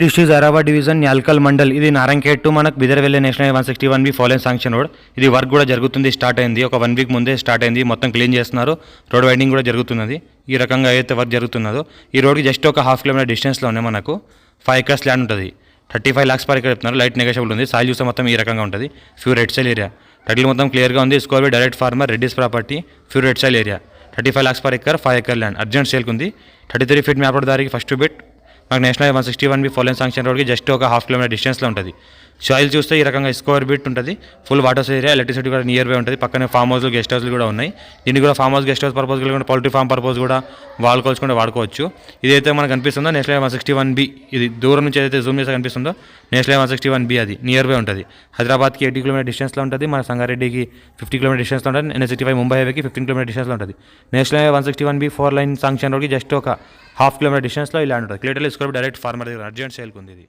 District Zaheerabad division Nyalkal mandal ఇది నారంకేట్ to మనకు బిదర్ వెళ్ళే national one sixty one B following sanction road. ఇది వర్క్ కూడా జరుగుతుంది స్టార్ట్ అయింది. ఒక వన్ వీక్ ముందే స్టార్ట్ అయింది మొత్తం క్లీన్ చేస్తున్నారు. రోడ్ వైండింగ్ కూడా జరుగుతున్నది. ఈ రకంగా ఏదైతే వర్క్ జరుగుతున్నదో ఈ రోడ్కి జస్ట్ ఒక హాఫ్ కిలోమీటర్ డిస్టెన్స్లో ఉన్నాయి మనకు ఫైవ్ ఎకర్స్ ల్యాండ్ ఉంటుంది. Thirty five lakhs per acre చెప్తున్నారు. లైట్ నెగోషియబుల్ ఉంది. సాయిల్ చూస్తే మొత్తం ఈ రకంగా ఉంటుంది. Few red soil area title మొత్తం క్లియర్గా ఉంది. Score direct farmer Reddy's property few red soil area thirty five lakhs per acre five acre land urgent సేల్కి ఉంది థర్టీ త్రీ ఫీట్ మ్యాప్ దారికి ఫస్ట్ బిట్ మాకు national one sixty one B four lane sanction రోడ్కి just ఒక half kilometre డిస్టెన్స్లో ఉంటుంది. Soil చూస్తే ఈ రకంగా స్కోర్ బిట్ ఉంటుంది. ఫుల్ వాటర్స్ ఏరియా ఎలక్ట్రిసిటీ కూడా నియర్ బై ఉంటుంది. పక్కనే ఫామ్ హౌస్ గెస్ట్ హౌస్లు కూడా ఉన్నాయి. దీన్ని కూడా farm house guest house purpose కూడా పౌల్ట్రీ ఫామ్ పర్పస్ కూడా వాడుకోవచ్చు వాడుకోవచ్చు. ఇదైతే మనకు కనిపిస్తుందో national one sixty one B ఇది దూరం నుంచి ఏదైతే జూమ్ చేస్తే కనిపిస్తుందో national one sixty one B అది నియర్ బై ఉంటుంది. హైదరాబాద్కి ఎయిటీ కిలోమీటర్ డిస్టెన్స్లో ఉంటుంది. మన సంగారెడ్డికి ఫిఫ్టీ కిలోమీటర్ డిస్టెన్స్లో ఉంటుంది. ఎన్ సిక్స్టీ ఫైవ్ ముంబై హైవేకి ఫిఫ్టీన్ కిలోమీటర్ డిస్టెన్స్లో ఉంటుంది. National one sixty one B four line sanction రోడ్కి జస్ట్ ఒక హాఫ్ కిలోమీటర్ డిస్టెన్స్లో ఇలా ఉంటుంది. క్లియర్లీ స్కోర్ డైరెక్ట్ ఫార్మర్ దగ్గర అర్జెంట్ సేల్కి ఉంది ఇది.